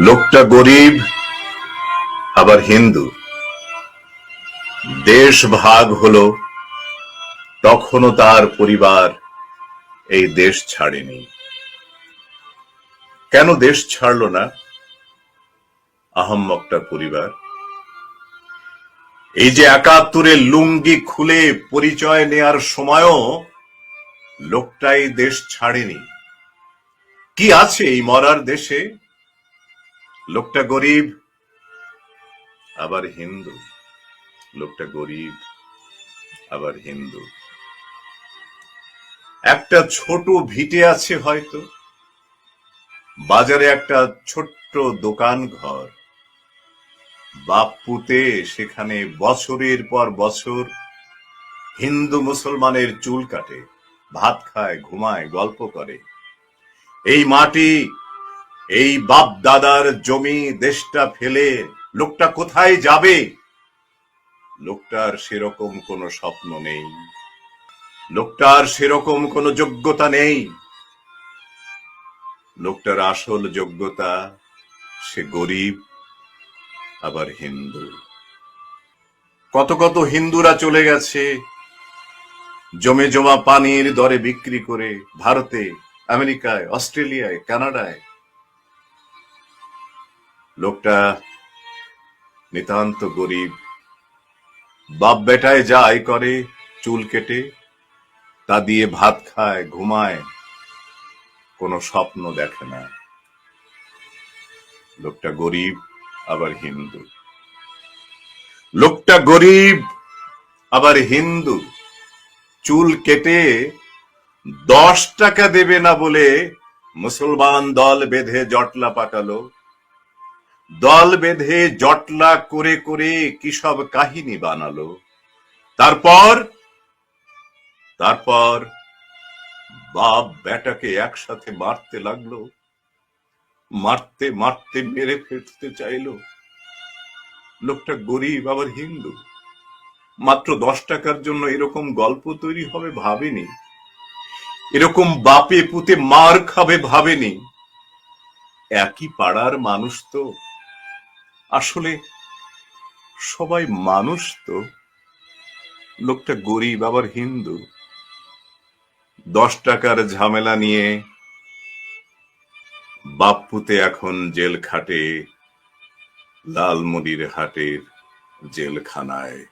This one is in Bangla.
লোকটা গরিব, আবার হিন্দু। দেশ ভাগ হলো, তখনও তার পরিবার এই দেশ ছাড়েনি। কেন দেশ ছাড়লো না? আহম্মকটার পরিবার। এই যে একাত্তরে লুঙ্গি খুলে পরিচয় নেয়ার সময়ও লোকটাই দেশ ছাড়েনি। কি আছে এই মরার দেশে? লোকটা গরিব, আবার হিন্দু। লোকটা গরিব, আবার হিন্দু। একটা ছোট ভিটে আছে হয়তো। বাজারে একটা ছোট্ট দোকান ঘর বাপুতে সেখানে বছরের পর বছর হিন্দু মুসলমানের চুল কাটে, ভাত খায়, ঘুমায়, গল্প করে। এই মাটি এই বাপ দাদার জমি দেশটা ফেলে লোকটা কোথায় যাবে? লোকটার সেরকম কোনো স্বপ্ন নেই। লোকটার সেরকম কোনো যোগ্যতা নেই। লোকটার আসল যোগ্যতা সে গরিব, আবার হিন্দু। কত কত হিন্দুরা চলে গেছে। জমে জমা পানির দরে বিক্রি করে ভারতে, আমেরিকায়, অস্ট্রেলিয়ায়, কানাডায় লোকটা নিতান্ত গরিব। বাপ বেটায় যা আয় করে চুল কেটে, তা দিয়ে ভাত খায়, ঘুমায়, কোনো স্বপ্ন দেখে না। লোকটা গরিব, আবার হিন্দু। লোকটা গরিব, আবার হিন্দু। চুল কেটে দশ টাকা দেবে না বলে মুসলমান দল বেঁধে জটলা পাকালো। দল বেঁধে জটলা করে করে কি কাহিনী বানালো? তারপর? তারপর বাপ বেটাকে একসাথে মারতে লাগল। মারতে মারতে, মেরে ফেলতে চাইলো। লোকটা গরিব, আবার হিন্দু। মাত্র দশ টাকার জন্য এরকম গল্প তৈরি হবে ভাবেনি। এরকম বাপে পুতে মার খাবে ভাবেনি। একই পাড়ার মানুষ তো। আসলে সবাই মানুষ তো। লোকটা গরিব, আবার হিন্দু। দশ টাকার ঝামেলা নিয়ে বাপ্পুতে এখন জেল খাটে লালমুদির হাটের জেলখানায়।